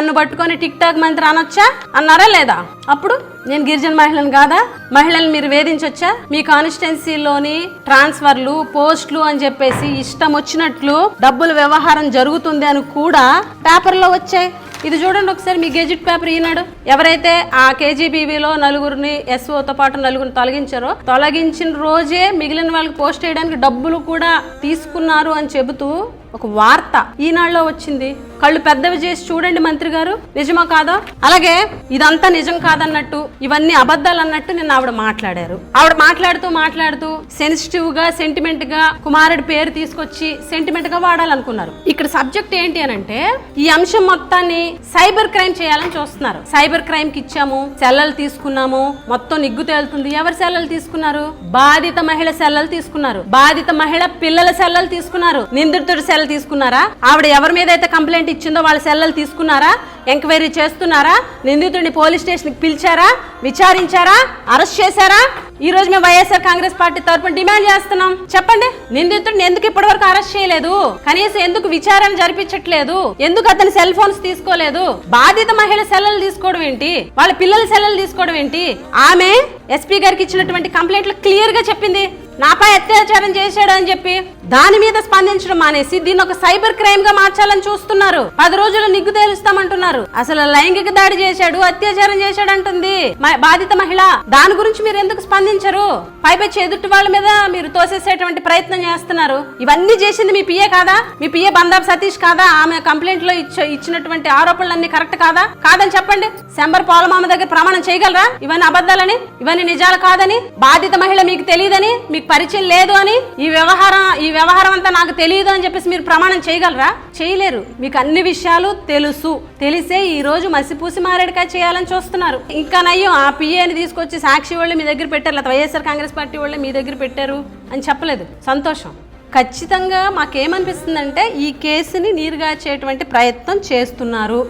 నన్ను పట్టుకొని tick talk మంత్రి అనొచ్చా? అన్నారా లేదా? అప్పుడు నేను గిరిజన మహిళను కాదా? మహిళల్ని మీరు వేధించొచ్చా? మీ కాన్స్టిట్యున్సీలోని ట్రాన్స్ఫర్లు పోస్టులు అని చెప్పేసి ఇష్టం వచ్చినట్లు డబ్బుల వ్యవహారం జరుగుతుంది అని కూడా పేపర్లో వచ్చాయి. ఇది చూడండి ఒకసారి మీ గెజిట్ పేపర్ ఈనాడు. ఎవరైతే ఆ కేజీబీవీలో నలుగురిని ఎస్ఓతో పాటు నలుగురిని తొలగించారో తొలగించిన రోజే మిగిలిన వాళ్ళకి పోస్ట్ చేయడానికి డబ్బులు కూడా తీసుకున్నారు అని చెబుతూ ఒక వార్త ఈనాడులో వచ్చింది. కళ్ళు పెద్దవి చేసి చూడండి మంత్రి గారు. నిజమా కాదా? అలాగే ఇదంతా నిజం కాదన్నట్టు ఇవన్నీ అబద్ధాలు అన్నట్టు నిన్న ఆవిడ మాట్లాడారు. ఆవిడ మాట్లాడుతూ మాట్లాడుతూ సెన్సిటివ్గా సెంటిమెంట్గా కుమారుడి పేరు తీసుకొచ్చి సెంటిమెంట్గా వాడాలనుకున్నారు. ఇక్కడ సబ్జెక్ట్ ఏంటి అని అంటే ఈ అంశం మొత్తాన్ని సైబర్ క్రైమ్ చేయాలని చూస్తున్నారు. సైబర్ క్రైమ్కి ఇచ్చాము సెల్లలు తీసుకున్నాము మొత్తం నిగ్గు తేలుతుంది. ఎవరు సెల్లలు తీసుకున్నారు? బాధిత మహిళ సెల్లలు తీసుకున్నారు. బాధిత మహిళ పిల్లల సెల్లలు తీసుకున్నారు. నిందితుడి సెల్ తీసుకున్నారా? ఆవిడ ఎవరి మీద అయితే కంప్లైంట్ ఇచ్చిందో వాళ్ళ సెల్లలు తీసుకున్నారా? ఎంక్వైరీ చేస్తున్నారా? నిందితుడిని పోలీస్ స్టేషన్కి పిలిచారా? విచారించారా? అరెస్ట్ చేశారా? ఈ రోజు మేము వైఎస్ఆర్ కాంగ్రెస్ పార్టీ తరఫున డిమాండ్ చేస్తున్నాం. చెప్పండి నిందితుడిని ఎందుకు ఇప్పటివరకు అరెస్ట్ చేయలేదు? కనీసం ఎందుకు విచారణ జరిపించట్లేదు? ఎందుకు అతని సెల్ ఫోన్స్ తీసుకోలేదు? బాధిత మహిళ సెల్లలు తీసుకోవడం ఏంటి? వాళ్ళ పిల్లల సెల్లలు తీసుకోవడం ఏంటి? ఆమె ఎస్పీ గారికి ఇచ్చినటువంటి కంప్లైంట్లు క్లియర్గా చెప్పింది. నాపై అత్యాచారం చేశాడు అని చెప్పి దాని మీద స్పందించడం మానేసి దీన్ని ఒక సైబర్ క్రైమ్గా మార్చాలని చూస్తున్నారు. పది రోజులు నిగ్గు తేలుస్తామంటున్నారు. అసలు లైంగిక దాడి చేశాడు అత్యాచారం చేశాడు అంటుంది బాధిత మహిళ. దాని గురించి మీరు ఎందుకు స్పందించరు? పైపెచ్చి ఎదుటి వాళ్ళ మీద మీరు తోసేసేటువంటి ప్రయత్నం చేస్తున్నారు. ఇవన్నీ చేసింది మీ పిఏ కాదా? మీ పిఏ బందాబ్ సతీష్ కాదా? ఆమె కంప్లైంట్లో ఇచ్చినటువంటి ఆరోపణలన్నీ కరెక్ట్ కాదా? కాదని చెప్పండి. శంబర్ పాలమామ దగ్గర ప్రమాణం చేయగలరా? ఇవన్నీ అబద్ధాలని? ఇవన్నీ నిజాలు కాదని? బాధిత మహిళ మీకు తెలియదని? మీకు పరిచయం లేదు అని? ఈ వ్యవహారం ఈ వ్యవహారం అంతా నాకు తెలియదు అని చెప్పేసి మీరు ప్రమాణం చేయగలరా? చేయలేరు. మీకు అన్ని విషయాలు తెలుసు. తెలిసే ఈ రోజు మసిపూసి మారేడుకాయ చేయాలని చూస్తున్నారు. ఇంకా నయ్యం ఆ పిఏని తీసుకొచ్చి సాక్షి వాళ్ళు మీ దగ్గర పెట్టారు. లేదా వైఎస్ఆర్ కాంగ్రెస్ పార్టీ వాళ్ళు మీ దగ్గర పెట్టారు అని చెప్పలేదు. సంతోషం. ఖచ్చితంగా మాకేమనిపిస్తుందంటే ఈ కేసుని నీరుగార్చేటువంటి ప్రయత్నం చేస్తున్నారు.